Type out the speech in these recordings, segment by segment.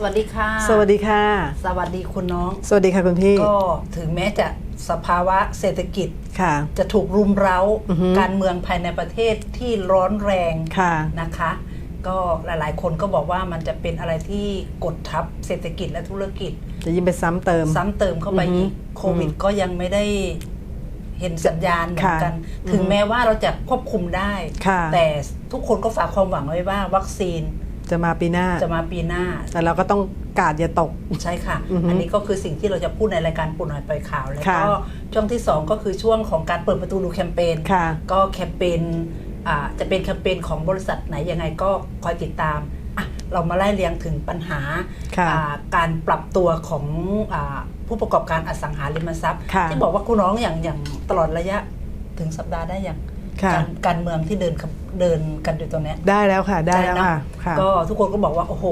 สวัสดีค่ะ สวัสดีค่ะ สวัสดีคุณน้อง สวัสดีค่ะคุณพี่ ก็ถึงแม้จะสภาวะเศรษฐกิจค่ะ จะถูกรุมเร้าอือฮึการเมืองภายในประเทศที่ร้อนแรงค่ะนะคะ ก็หลายๆ คนก็บอกว่ามันจะเป็นอะไรที่กดทับเศรษฐกิจและธุรกิจ จะยิ่งไปซ้ำเติม ซ้ำเติมเข้าไปอือฮึอีกโควิดก็ยังไม่ได้เห็นสัญญาณเหมือนกันค่ะถึงอือฮึแม้ว่าเราจะควบคุมได้ค่ะแต่ทุกคนก็ฝากความหวังไว้ว่าวัคซีน จะมาปีหน้า จะมาปีหน้า แต่เราก็ต้องกาดอย่าตก ใช่ค่ะอือฮึอันนี้ก็คือสิ่งที่เราจะพูดในรายการปุ่นหน่อยไปข่าว แล้วค่ะก็ช่วงที่ 2 ก็คือช่วงของการเปิดประตูดูแคมเปญค่ะก็แคมเปญอ่าจะเป็นแคมเปญของบริษัทไหนยังไงก็คอยติดตามอะเรามาไล่เรียงถึงปัญหาค่ะอ่าการปรับตัวของอาผู้ประกอบการอสังหาริมทรัพย์ค่ะที่บอกว่าคุณน้องอย่างอย่างตลอดระยะถึงสัปดาห์ได้อย่างค่ะ การการเมืองที่เดินกับเดินกันอยู่ตรงเนี้ยได้แล้วค่ะ ได้แล้วเนอะค่ะค่ะ ก็ทุกคนก็บอกว่า โอ้โห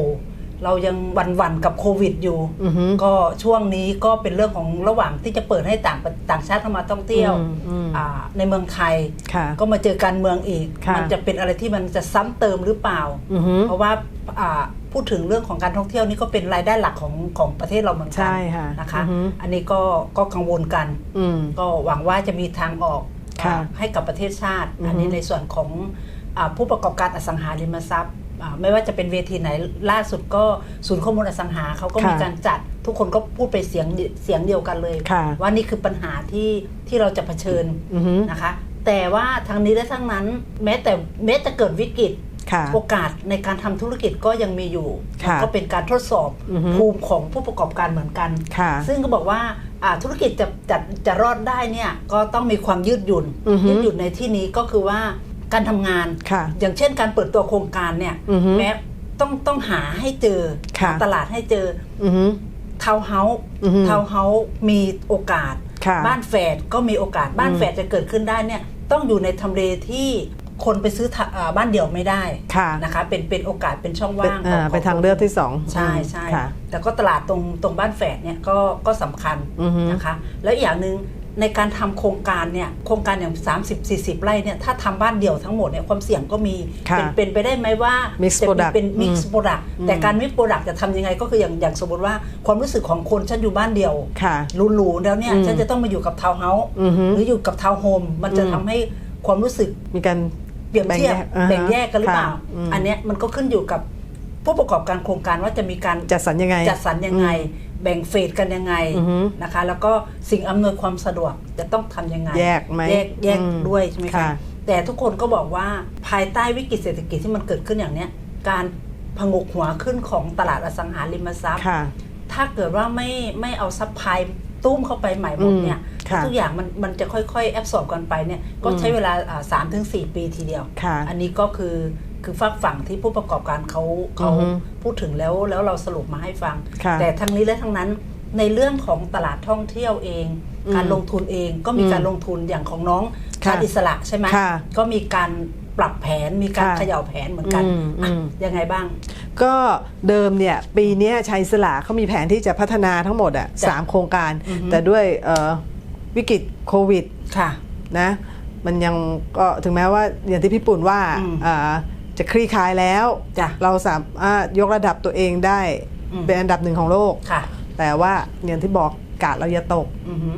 เรายังหวันๆกับโควิดอยู่อือฮึก็ช่วงนี้ก็เป็นเรื่องของระหว่างที่จะเปิดให้ต่างประต่างชาติเข้ามาท่องเที่ยวอืมอืมอ่าในเมืองไทยค่ะก็มาเจอการเมืองอีกค่ะมัจะเป็นอะไรที่มันจะซ้ำเติมหรือเปล่าอือฮึเพราะว่าอ่าพูดถึงเรื่องของการท่องเที่ยวนี่ก็เป็นรายได้หลักของของประเทศเราเหมือนกัใช่ค่ะนะคะอือฮึอันนี้ก็ก็กังวลกันอืมก็หวังว่าจะมีทางออกค่ะอ่า ให้กับประเทศชาติอือฮึอันนี้ในส่วนของอาผู้ประกอบการอสังหาริมทรัพย์อ่าไม่ว่าจะเป็นเวทีไหนล่าสุดก็ศูนย์ข้อมูลอสังหาเขาก็มีการจัด ทุกคนก็พูดไปเสียงเสียงเดียวกันเลยค่ะว่านี่คือปัญหาที่ที่เราจะเผชิญอือฮึนะคะ แต่ว่าทางนี้และทั้งนั้นแม้แต่แม้จะเกิดวิกฤตค่ะโอกาสในการทำธุรกิจก็ยังมีอยู่ค่ะก็เป็นการทดสอบอือฮึภูมิของผู้ประกอบการเหมือนกันค่ะซึ่งก็บอกว่าอ่า ธุรกิจจะจะจะรอดได้เนี่ยก็ต้องมีความยืดหยุ่นอือฮึยืดหยุ่นในที่นี้ก็คือว่าการทำงานค่ะอย่างเช่นการเปิดตัวโครงการเนี่ยอือฮึแม้ต้องต้องหาให้เจอค่ะหาตลาดให้เจออือฮึทาวน์เฮาส์อือฮึทาวน์เฮาส์มีโอกาสค่ะบ้านแฝดก็มีโอกาสบ้านอืมแฝดจะเกิดขึ้นได้เนี่ยต้องอยู่ในทำเลที่ คนไปซื้อทะอ่าบ้านเดี่ยวไม่ได้ค่ะนะคะเป็นเป็นโอกาสเป็นช่องเป็นว่างอ่าของเป็นทางเลือกที่สองใช่ใช่ค่ะแต่ก็ตลาดตรงตรงบ้านแฝดเนี่ยก็ก็สำคัญอือฮึนะคะ แล้วอีกอย่างหนึ่งในการทำโครงการเนี่ยโครงการอย่าง 30 40 ไร่เนี่ยถ้าทำบ้านเดี่ยวทั้งหมดเนี่ยความเสี่ยงก็มีค่ะเป็นเป็นไปได้ไหมว่า Mix จะมี product เป็นมิกอืซ์มโปรดักต์แต่การมิกซ์โปรดักต์จะทำยังไงก็คืออย่างอย่างสมมติว่าความรู้สึกของคนฉันอยู่บ้านเดี่ยวค่ะหรูๆแล้วเนี่ยอืมฉันจะต้องมาอยู่กับทาวน์เฮาส์อือฮึหรืออยู่กับทาวน์โฮมมันจะอืมทำให้ความรู้สึกมีการ เปรียบเทียบแบ่งแยกอ่าฮะแบ่งแยกกันหรือเปล่าค่ะอืมอันเนี้ยมันก็ขึ้นอยู่กับผู้ประกอบการโครงการว่าจะมีการจัดสรรยังไง จัดสรรยังไง แบ่งเฟสกันยังไงอือฮึนะคะ แล้วก็สิ่งอำนวยความสะดวกจะต้องทำยังไง แยกไหมแยกแยกอืมด้วยใช่ไหมคะค่ะแต่ทุกคนก็บอกว่าภายใต้วิกฤตเศรษฐกิจที่มันเกิดขึ้นอย่างเนี้ยการพงกหัวขึ้นของตลาดอสังหาริมทรัพย์ค่ะถ้าเกิดว่าไม่ไม่เอาซัพพลาย ตุ้มเข้าไปใหม่หมดเนี่ยอืมค่ะทุกอย่างมันมันจะค่อยๆ แอบสอบกันไปเนี่ยก็ใช้เวลาสามถึงสี่ปีทีเดียวค่ะอันนี้ก็คือคือฝากฝั่งที่ผู้ประกอบการเขาเขาอือฮึพูดถึงแล้วแล้วเราสรุปมาให้ฟังค่ะแต่ทั้งนี้และทั้งนั้นในเรื่องของตลาดท่องเที่ยวเองอืมการลงทุนเองก็มีอืมการลงทุนอย่างของน้องค่ะชาติอิสระใช่ไหมค่ะก็มีการ ปรับแผนมีการค่ะ เขย่าแผนเหมือนกันอืมอะอืม ยังไงบ้าง ก็เดิมเนี่ยปีเนี้ยชัยสละเขามีแผนที่จะพัฒนาทั้งหมดอะจ้ะสามโครงการ อือฮึ แต่ด้วยเอ่อวิกฤตโควิดค่ะ นะมันยังก็ถึงแม้ว่าอย่างที่พี่ปุ่นว่าอืมอ่าจะคลี่คลายแล้ว จ้ะเราสามารถยกระดับตัวเองได้อืม เป็นอันดับหนึ่งของโลก ค่ะ แต่ว่าอย่างที่บอกกาดเราอย่าตก อือฮึ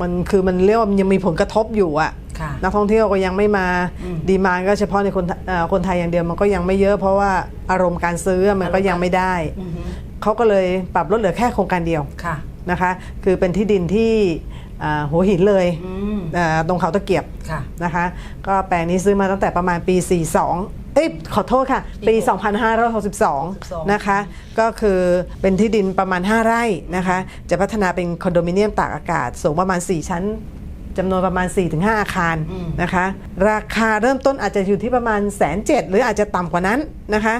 มันคือมันเรียกว่ามันยังมีผลกระทบอยู่อะค่ะ นักท่องเที่ยวก็ยังไม่มาอืมดีมานก็เฉพาะในคนเอ่อคนไทยอย่างเดียวมันก็ยังไม่เยอะ เพราะว่าอารมณ์การซื้อมันก็ยังไม่ได้อือฮึเขาก็เลยปรับลดเหลือแค่โครงการเดียวค่ะนะคะ คือเป็นที่ดินที่อ่าหัวหินเลยอืมอ่าตรงเขาตะเกียบค่ะนะคะ ก็แปลงนี้ซื้อมาตั้งแต่ประมาณปี 42 เอ้ยขอโทษค่ะ ปี 2562 นะคะ ก็คือเป็นที่ดินประมาณ 5 ไร่นะคะ จะพัฒนาเป็นคอนโดมิเนียมตากอากาศ สูงประมาณ 4 ชั้น จำนวนประมาณ 4-5 อาคารอืมนะคะ ราคาเริ่มต้นอาจจะอยู่ที่ประมาณแสนเหรืออาจจะต่ำกว่านั้นนะคะ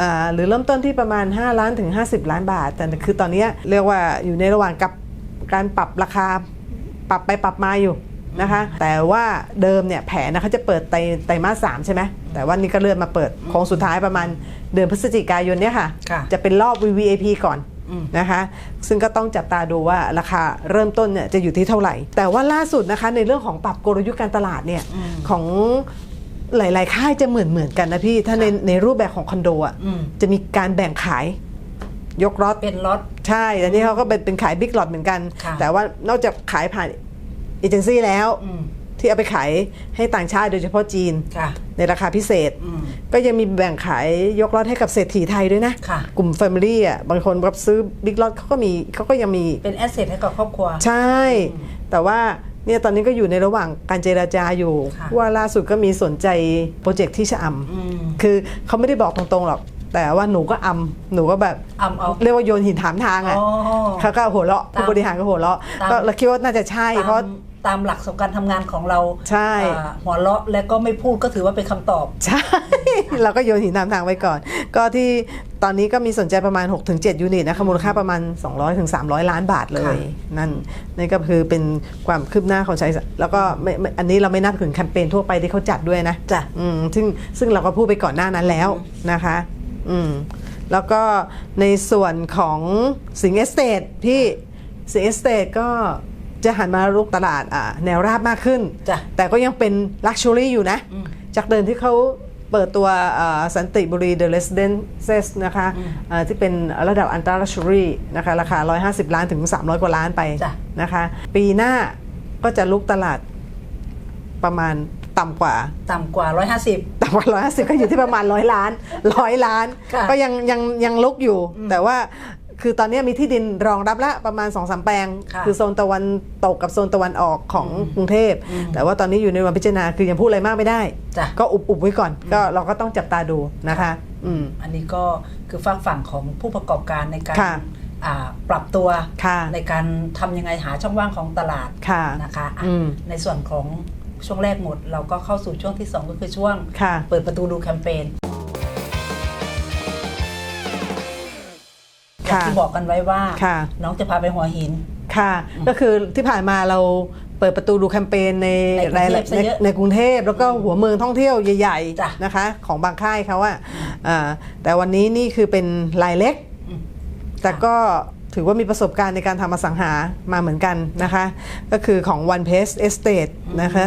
อ่าหรือเริ่มต้นที่ประมาณ 5 ล้านถึง 50 ล้านบาท แต่คือตอนนี้เรียกว่าอยู่ในระหว่างกับการปรับราคาปรับไปปรับมาอยู่นะคะแต่ว่าเดิมเนี่ยแผนนะคะจะเปิดไตรไตรมาสสามใช่ไหมแต่ว่านี่ก็เลื่อนมาเปิดโค้งสุดท้ายประมาณเดือนพฤศจิกายนเนี่ยค่ะค่ะจะเป็นรอบ VVIP ก่อนอืม นะคะซึ่งก็ต้องจับตาดูว่าราคาเริ่มต้นเนี่ยจะอยู่ที่เท่าไหร่ แต่ว่าล่าสุดนะคะในเรื่องของปรับกลยุทธ์การตลาดเนี่ยอืมของหลาย ๆ ค่ายจะเหมือนเหมือนๆกันนะพี่ ถ้าในในรูปแบบของคอนโดอะอืมจะมีการแบ่งขายยกรถเป็นล็อตใช่อันนี้เขาก็เป็นเป็นขายบิ๊กหลอตเหมือนกันค่ะแต่ว่านอกจากขายผ่านเอเจนซี่แล้วอืม ที่เอาไปขายให้ต่างชาติโดยเฉพาะจีน ค่ะ ในราคาพิเศษ อืม ก็ยังมีแบ่งขายยกรถให้กับเศรษฐีไทยด้วยนะ ค่ะ กลุ่ม Family อะบางคนรับซื้อบิ๊กลอตเขาก็มีเขาก็ยังมี เป็นแอสเซทให้กับครอบครัว ใช่ แต่ว่าเนี่ยตอนนี้ก็อยู่ในระหว่างการเจราจาอยู่ ค่ะ ว่าล่าสุดก็มีสนใจโปรเจกต์ที่ชะอำอืม คือเขาไม่ได้บอกตรงๆหรอก แต่ว่าหนูก็อำหนูก็แบบอำเอาเรียกว่าโยนหินถามทางอะอ๋อเขาก็หัวเราะตามผู้บริหารก็หัวเราะตาม ก็เราคิดว่าน่าจะใช่ตามเพราะ ตามหลักของการทำงานของเราใช่อ่าหัวเราะและก็ไม่พูดก็ถือว่าเป็นคำตอบ ใช่ เราก็โยนหินตามทางไว้ก่อน ก็ที่ตอนนี้ก็มีสนใจประมาณ 6-7 ยูนิตนะคะมูลค่าประมาณ 200-300 ล้านบาทเลย นั่นนี่ก็คือเป็นความคืบหน้าของใช้แล้วก็ไม่ไม่อันนี้เราไม่นับถึงแคมเปญทั่วไปที่เขาจัดด้วยนะจ้ะอืมซึ่งซึ่งเราก็พูดไปก่อนหน้านั้นแล้วนะคะอืมแล้วก็ในส่วนของสิงห์เอสเตทที่สิงห์เอสเตทก็ จะหันมาลุกตลาดอ่าแนวราบมากขึ้นจ้ะแต่ก็ยังเป็นลักชัวรี่อยู่นะอืมจากเดิมที่เขาเปิดตัวอ่าสันติบุรี The Residences นะคะอ่าที่เป็นระดับอันตราลักชัวรี่นะคะราคา 150 ล้านถึง 300 กว่าล้านไปจ้ะนะคะ ปีหน้าก็จะลุกตลาดประมาณต่ำกว่า ต่ำกว่า 150 ต่ำกว่าร้อยห้าสิบก็อยู่ที่ประมาณร้อยล้านร้อยล้านค่ะก็ยังยังยังลุกอยู่ แต่ว่า คือตอนนี้มีที่ดินรองรับละประมาณ2อสแปลงค่ะอโซนตะวันตกกับโซนตะวันออกของกรุงเทพ แต่ว่าตอนนี้อยู่ในวันพิจารณาคือยังพูดอะไรมากไม่ได้จ้ะก็อุบอุบไว้ก่อน ก็เราก็ต้องจับตาดูนะคะอืมอันนี้ก็คือฝากฝั่งของผู้ประกอบการในการค่ะอ่าปรับตัวค่ะในการทำยังไงหาช่องว่างของตลาดค่ะนะคะอะอืมในส่วนของช่วงแรกหมด เราก็เข้าสู่ช่วงที่ 2 ก็คือช่วงค่ะเปิดประตูดูแคมเปญ อย่างค่ะที่บอกกันไว้ว่าค่ะน้องจะพาไปหัวหิน ค่ะ ก็คือที่ผ่านมาเราเปิดประตูดูแคมเปญในในกรุงเทพในซะเยอะในกรุงเทพแล้วก็หัวเมืองท่องเที่ยวใหญ่จ้ะๆนะคะ ของบางค่ายเขาอะอ่าแต่วันนี้นี่คือเป็นรายเล็กอืมแต่ก็ถือว่ามีประสบการณ์ในการทำอสังหามาเหมือนกันนะคะ ก็คือของ One Pace Estate นะคะ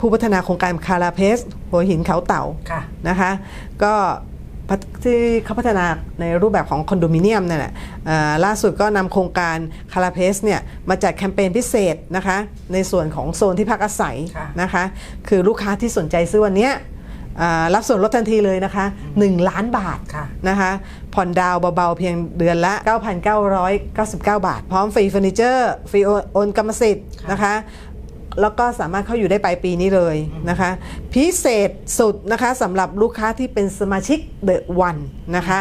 ผู้พัฒนาโครงการคาราเพสหัวหินเขาเต่าค่ะนะคะ ก็พัฒ ที่เขาพัฒนาในรูปแบบของคอนโดมิเนียมนั่นแหละอ่าล่าสุดก็นำโครงการคาราเพสเนี่ยมาจัดแคมเปญพิเศษนะคะในส่วนของโซนที่พักอาศัยค่ะนะคะคือลูกค้าที่สนใจซื้อวันเนี้ยอ่ารับส่วนลดทันทีเลยนะคะ 1 ล้านบาทค่ะนะคะผ่อนดาวน์เบาๆ เพียงเดือนละ 9,999 บาท พร้อมฟรีเฟอร์นิเจอร์ ฟรีโอนกรรมสิทธิ์ค่ะนะคะ แล้วก็สามารถเข้าอยู่ได้ปลายปีนี้เลยนะคะ พิเศษสุดนะคะสำหรับลูกค้าที่เป็นสมาชิกเดอะวันนะคะ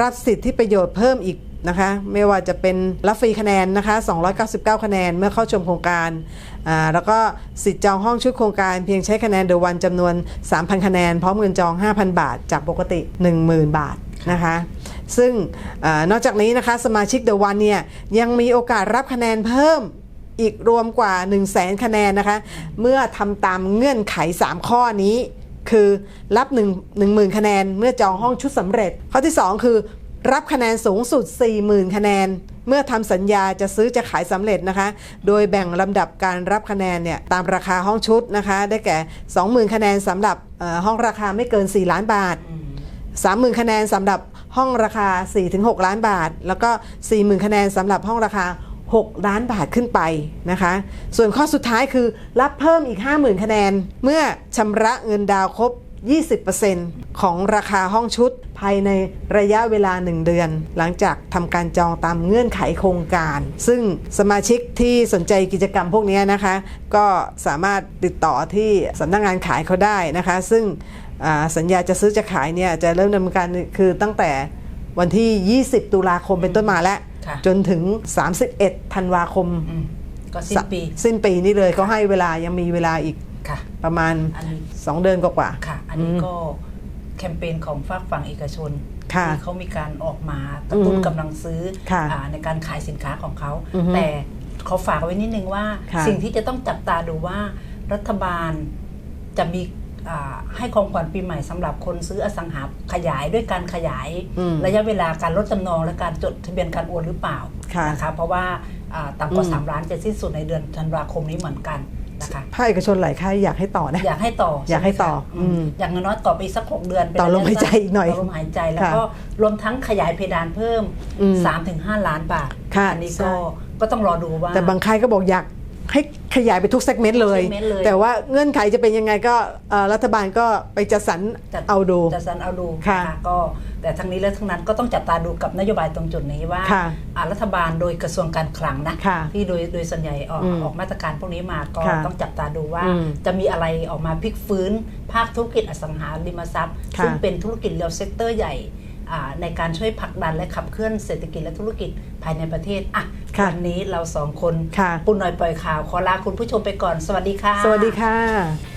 รับสิทธิประโยชน์เพิ่มอีกนะคะไม่ว่าจะเป็นรับฟรีคะแนนนะคะ 299 คะแนนเมื่อเข้าชมโครงการอ่าแล้วก็สิทธิ์จองห้องชุดโครงการเพียงใช้คะแนนเดอะวันจำนวน 3,000 คะแนน พร้อมเงินจอง 5,000 บาท จากปกติ 10,000 บาทนะคะ ซึ่งอานอกจากนี้นะคะสมาชิกเดอะวันเนี่ยยังมีโอกาสรับคะแนนเพิ่ม อีกรวมกว่า 1 0 0 0 0แสนคะแนนนะคะ เมื่อทำตามเงื่อนไข 3 ข้อนี้ คือรับ1 1 0,000 คะแนน เมื่อจองห้องชุดสำเร็จ ข้อที่ 2 คือ รับคะแนนสูงสุด 40,000 คะแนน เมื่อทำสัญญาจะซื้อจะขายสำเร็จนะคะ โดยแบ่งลำดับการรับคะแนนเนี่ยตามราคาห้องชุดนะคะ ได้แก่ 20,000 คะแนนสำหรับห้องราคาไม่เกิน 4 ล้านบาท 30,000 คะแนนสำหรับห้องราคา 4-6 ล้านบาท แล้วก็ 40,000 คะแนนสำหรับห้องราคา 6 ล้านบาทขึ้นไปนะคะ ส่วนข้อสุดท้ายคือรับเพิ่มอีก 50,000 คะแนน เมื่อชำระเงินดาวน์ครบ 20%ของราคาห้องชุดภายในระยะเวลา 1 เดือน หลังจากทำการจองตามเงื่อนไขโครงการ ซึ่งสมาชิกที่สนใจกิจกรรมพวกนี้นะคะ ก็สามารถติดต่อที่สำนักงานขายเขาได้นะคะ ซึ่งสัญญาจะซื้อจะขายเนี่ยจะเริ่มดำเนินการคือตั้งแต่ วันที่ 20 ตุลาคมเป็นต้นมาแล้วค่ะจนถึง 31 ธันวาคมอืมก็สิ้นปี สิ้นปีนี้เลยเขาให้เวลายังมีเวลาอีกค่ะประมาณอันนี้2เดือนกว่าค่ะ อันนี้ก็แคมเปญของฝากฝั่งเอกชนค่ะที่เขามีการออกมากระตุ้นอืมกำลังซื้อค่ะอ่าในการขายสินค้าของเขาอือฮึแต่เขาฝากไว้นิดนึงว่าค่ะสิ่งที่จะต้องจับตาดูว่ารัฐบาลจะมีอ่า ให้ของขวัญปีใหม่สำหรับคนซื้ออสังหาขยายด้วยการขยายอืมระยะเวลาการลดจำนองและการจดทะเบียนการโอนหรือเปล่าค่ะนะคะเพราะว่าอ่าต่ำกว่าอืม3ล้านจะสิ้นสุดในเดือนธันวาคมนี้เหมือนกันนะคะภาคเอกชนหลายค่ายอยากให้ต่อนะอยากให้ต่ออยากให้ต่อช่ไมคะอืมอย่างน้อยๆต่อไปอีกสักหกเดือนเป็นต่อลมหายใจอีกหน่อยต่อลมหายใจแล้วค่ะก็รวมทั้งขยายเพดานเพิ่มอืม3-5ล้านบาทค่ะอันี้ใช่ก็ก็ต้องรอดูว่าแต่บางค่ายก็บอกอยาก ให้ขยายไปทุกเซกเมนต์เลยทุก segment เลย แต่ว่าเงื่อนไขจะเป็นยังไงก็เอ่อรัฐบาลก็ไปจัดสรรจัดเอาดู จัดสรรเอาดูค่ะนก็แต่ทั้งนี้และทั้งนั้นก็ต้องจับตาดูกับนโยบายตรงจุดนี้ว่าค่ะอ่ารัฐบาลโดยกระทรวงการคลังนะค่ะที่โดยโดยส่วนใหญ่ออกอืมออกมาตรการพวกนี้มาก็ค่ะต้องจับตาดูว่า อืมจะมีอะไรออกมาพลิกฟื้น ภาคธุรกิจอสังหาริมทรัพย์ ค่ะ ซึ่งเป็นธุรกิจเรียลเซกเตอร์ใหญ่อ่าในการช่วยผลักดันและขับเคลื่อนเศรษฐกิจและธุรกิจภายในประเทศอะค่ะ วันนี้เราสองคน ค่ะ ปุณหน่อยปล่อยข่าว ขอลาคุณผู้ชมไปก่อน สวัสดีค่ะ สวัสดีค่ะ